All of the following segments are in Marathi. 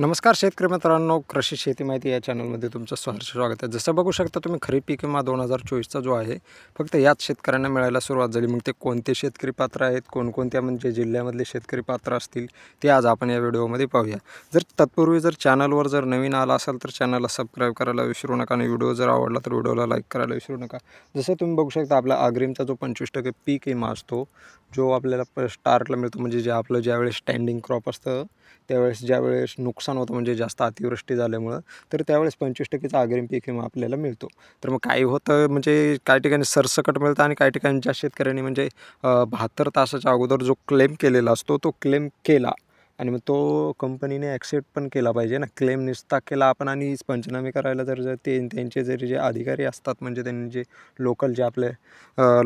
नमस्कार शेतकरी मित्रांनो कृषी शेती माहिती या चॅनलमध्ये तुमचं सहर्ष स्वागत आहे. जसं बघू शकता तुम्ही खरीप पीक विमा दोन हजार चोवीसचा जो आहे फक्त याच शेतकऱ्यांना मिळायला सुरुवात झाली. मग ते कोणते शेतकरी पात्र आहेत कोणकोणत्या म्हणजे जिल्ह्यामधले शेतकरी पात्र असतील ते आज आपण या व्हिडिओमध्ये पाहूया. जर तत्पूर्वी जर चॅनलवर जर नवीन आला असाल तर चॅनलला सबस्क्राईब करायला विसरू नका आणि व्हिडिओ जर आवडला तर व्हिडिओला लाईक करायला विसरू नका. जसं तुम्ही बघू शकता आपला अग्रिमचा जो पंचवीस टक्के पीक विमा असतो जो आपल्याला प स्टार्टला मिळतो म्हणजे जे आपलं ज्यावेळेस स्टँडिंग क्रॉप असतं त्यावेळेस ज्यावेळेस नुकसान होतं म्हणजे जास्त अतिवृष्टी झाल्यामुळं तर त्यावेळेस पंचवीस टक्केचा अग्रिम पीक विमा आपल्याला मिळतो. तर मग काही होतं म्हणजे काही ठिकाणी सरसकट मिळतं आणि काही ठिकाणी ज्या शेतकऱ्यांनी म्हणजे बहात्तर तासाच्या अगोदर जो क्लेम केलेला असतो तो क्लेम केला. आणि मग तो कंपनीने ॲक्सेप्ट पण केला पाहिजे ना. क्लेम निस्ता केला आपण आणि पंचनामे करायला जर जर ते त्यांचे जरी जे अधिकारी असतात म्हणजे त्यांनी जे लोकल जे आपले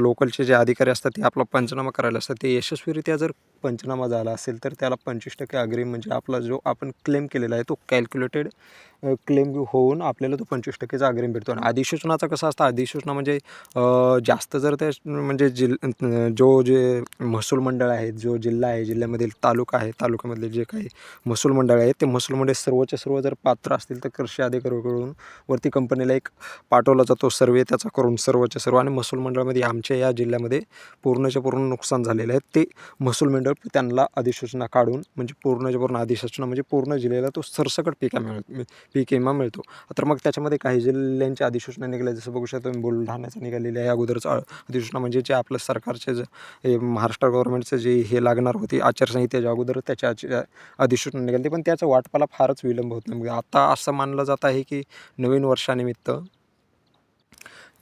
लोकलचे जे अधिकारी असतात ते आपला पंचनामा करायला असतात ते यशस्वीरित्या जर पंचनामा झाला असेल तर त्याला पंचवीस टक्के अग्रिम म्हणजे आपला जो आपण क्लेम केलेला आहे तो कॅल्क्युलेटेड क्लेम होऊन आपल्याला तो पंचवीस टक्केचा अग्रिम भेटतो. आणि अधिसूचनाचा कसं असतं? अधिसूचना म्हणजे जास्त जर त्या म्हणजे जिल जो जे महसूल मंडळ आहे जो जिल्हा आहे जिल्ह्यामधील तालुका आहे तालुक्यामधले जे काही महसूल मंडळ आहेत ते महसूल मंडळ सर्वच्या सर्व जर पात्र असतील तर कृषी अधिकाऱ्याकडून वरती कंपनीला एक पाठवला जातो सर्वे त्याचा करून सर्वच्या सर्व आणि महसूल मंडळामध्ये आमच्या या जिल्ह्यामध्ये पूर्णच्या पूर्ण नुकसान झालेलं आहे. ते महसूल मंडळ त्यांना अधिसूचना काढून म्हणजे पूर्णच्या पूर्ण अधिसूचना म्हणजे पूर्ण जिल्ह्याला तो सरसकट पिका मिळ पीक विमा मिळतो. तर मग त्याच्यामध्ये काही जिल्ह्यांच्या अधिसूचना निघाल्या. जसं बघू शकतो बुलढाण्याचं निघालेली आहे. अगोदरच अधिसूचना म्हणजे जे आपलं सरकारचे जे महाराष्ट्र गव्हर्नमेंटचं जे हे लागणार होती आचारसंहितेच्या अगोदर त्याच्या अधिसूचना निघाली. पण त्याचं वाटपाला फारच विलंब होत नाही. म्हणजे आता असं मानलं जात आहे की नवीन वर्षानिमित्त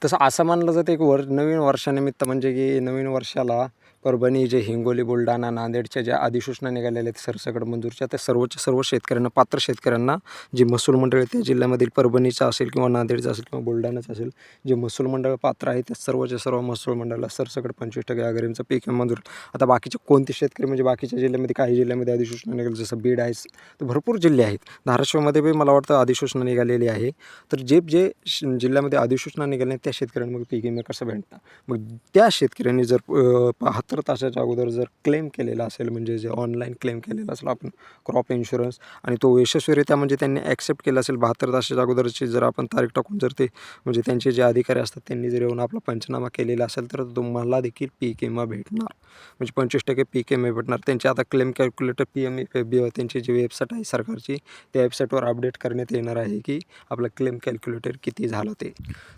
तसं असं मानलं जातं एक वर नवीन वर्षानिमित्त म्हणजे की नवीन वर्षाला परभणी जे हिंगोली बुलढाणा नांदेडच्या ज्या अधिसूचना निघालेल्या आहेत सरसकट मंजूरच्या त्या सर्वच्या सर्व शेतकऱ्यांना पात्र शेतकऱ्यांना जे महसूल मंडळ त्या जिल्ह्यामधील परभणीचं असेल किंवा नांदेडचं असेल किंवा बुलढाण्याचं असेल जे महसूल मंडळ पात्र आहे त्या सर्वच्या सर्व महसूल मंडळाला सरसकट पंचवीस टक्के अग्रिमचं पीक मंजूर. आता बाकीचे कोणते शेतकरी म्हणजे बाकीच्या जिल्ह्यामध्ये काही जिल्ह्यामध्ये अधिसूचना निघाली जसं बीड आहे तर भरपूर जिल्हे आहेत. धाराशिवमध्ये बी मला वाटतं अधिसूचना निघालेली आहे. तर जे जे जिल्ह्यामध्ये अधिसूचना निघाल्या त्या शेतकऱ्यांना मग पीक विमा कसं भेटतं मग त्या शेतकऱ्यांनी जर पाहत सत्तर तासाच्या अगोदर जर क्लेम केलेला असेल म्हणजे जे ऑनलाईन क्लेम केलेला असेल आपण क्रॉप इन्शुरन्स आणि तो यशस्वीरित्या म्हणजे त्यांनी ॲक्सेप्ट केला असेल बहात्तर तासाच्या अगोदरची जर आपण तारीख टाकून जर ते म्हणजे त्यांचे जे अधिकारी असतात त्यांनी जर येऊन आपला पंचनामा केलेला असेल तर तुम्हाला देखील पीक विमा भेटणार. म्हणजे पंचवीस टक्के पीक विमा भेटणार. त्यांचे आता claim calculator P M F B त्यांची जी वेबसाईट आहे सरकारची त्या वेबसाईटवर अपडेट करण्यात येणार आहे की आपलं क्लेम कॅल्क्युलेटर किती झालं ते.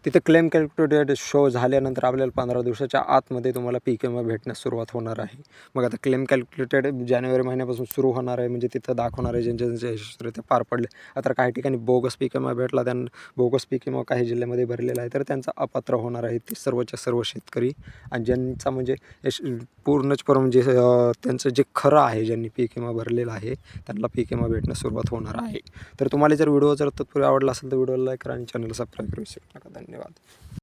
तिथे क्लेम कॅल्क्युलेटर शो झाल्यानंतर आपल्याला पंधरा दिवसाच्या आतमध्ये तुम्हाला पीक विमा भेटण्यास सुरुवात होणार आहे. मग आता क्लेम कॅल्क्युलेटेड जानेवारी महिन्यापासून सुरू होणार आहे. म्हणजे तिथं दाखवणार आहे ज्यांचे यशस्वी ते पार पडले. आता काही ठिकाणी बोगस पीक विमा भेटला त्यांना बोगस पीक विमा काही जिल्ह्यामध्ये भरलेला आहे. तर त्यांचा अपात्र होणार आहे ते सर्वच्या सर्व शेतकरी. आणि ज्यांचा म्हणजे यश पूर्णच पर म्हणजे त्यांचं जे खरं आहे ज्यांनी पीक विमा भरलेला आहे त्यांना पीक विमा भेटणं सुरुवात होणार आहे. तर तुम्हाला जर व्हिडिओ जर तत्पूर्वी आवडला असेल तर व्हिडिओला लाईक करा आणि चॅनल सबस्क्राईब करू शकता. धन्यवाद.